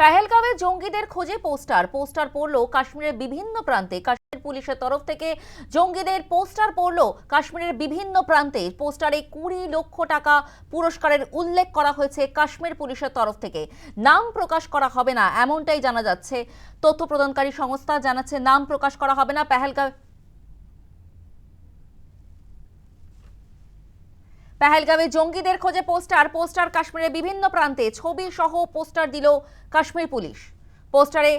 পেহেলগাঁওয়ে জঙ্গিদের খোঁজে poster. Poster পড়ল কাশ্মীরের বিভিন্ন প্রান্তে। কাশ্মীর পুলিশের তরফ থেকে জঙ্গিদের পোস্টার পড়ল কাশ্মীরের বিভিন্ন প্রান্তে। পোস্টারে কুড়ি লক্ষ টাকা পুরস্কারের উল্লেখ করা হয়েছে কাশ্মীর পুলিশের তরফ থেকে। নাম প্রকাশ করা হবে না, এমনটাই জানা যাচ্ছে। তথ্য প্রদানকারী সংস্থা জানাচ্ছে, নাম প্রকাশ করা হবে না পেহেলগাঁও পেহেলগামে জঙ্গিদের খোঁজে পোস্টার পোস্টার কাশ্মীরের বিভিন্ন প্রান্তে ছবি সহ পোস্টার দিল কাশ্মীর পুলিশ। পোস্টারে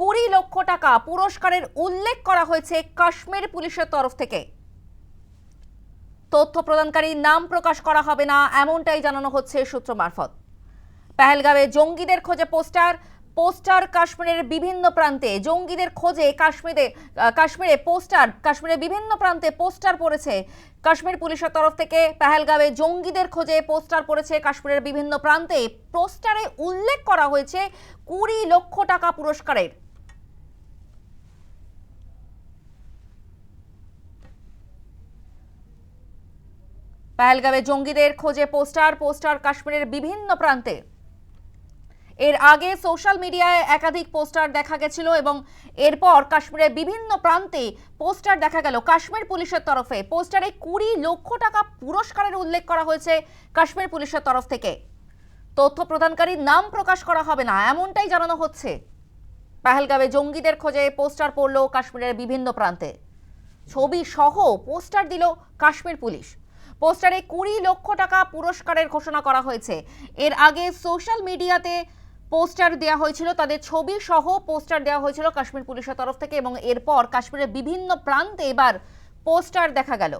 কুড়ি লক্ষ টাকা পুরস্কারের উল্লেখ করা হয়েছে কাশ্মীর পুলিশের তরফ থেকে। তথ্য প্রদানকারী নাম প্রকাশ করা হবে না, এমনটাই জানানো হচ্ছে সূত্র মারফত। পেহেলগাঁওয়ে জঙ্গিদের খোঁজে পোস্টার পোস্টার কাশ্মীরের বিভিন্ন প্রান্তে, জঙ্গিদের খোঁজে কাশ্মীরে কাশ্মীরে পোস্টার, কাশ্মীরের বিভিন্ন প্রান্তে পোস্টার পড়েছে। কাশ্মীর পুলিশের তরফ থেকে পেহেলগাঁওয়ে জঙ্গিদের খোঁজে পোস্টার পড়েছে কাশ্মীরের বিভিন্ন প্রান্তে। পোস্টারে উল্লেখ করা হয়েছে কুড়ি লক্ষ টাকা পুরস্কারের। পেহেলগাঁওয়ে জঙ্গিদের খোঁজে পোস্টার পোস্টার কাশ্মীরের বিভিন্ন প্রান্তে। এর আগে সোশ্যাল মিডিয়ায় একাধিক পোস্টার দেখা গেছিল এবং এরপর কাশ্মীরের বিভিন্ন প্রান্তে পোস্টার দেখা গেল। কাশ্মীর পুলিশের তরফে পোস্টারে কুড়ি লক্ষ টাকা পুরস্কারের উল্লেখ করা হয়েছে কাশ্মীর পুলিশের তরফ থেকে। তথ্য প্রদানকারী নাম প্রকাশ করা হবে না, এমনটাই জানানো হচ্ছে। পেহেলগাঁওয়ে জঙ্গিদের খোঁজে পোস্টার পড়ল কাশ্মীরের বিভিন্ন প্রান্তে। ছবি সহ পোস্টার দিল কাশ্মীর পুলিশ। পোস্টারে কুড়ি লক্ষ টাকা পুরস্কারের ঘোষণা করা হয়েছে। এর আগে সোশ্যাল মিডিয়াতে পোস্টার দেওয়া হয়েছিল, তাদের ছবি সহ পোস্টার দেওয়া হয়েছিল কাশ্মীর পুলিশের তরফ থেকে এবং এরপর কাশ্মীরের বিভিন্ন প্রান্তে এবার পোস্টার দেখা গেল।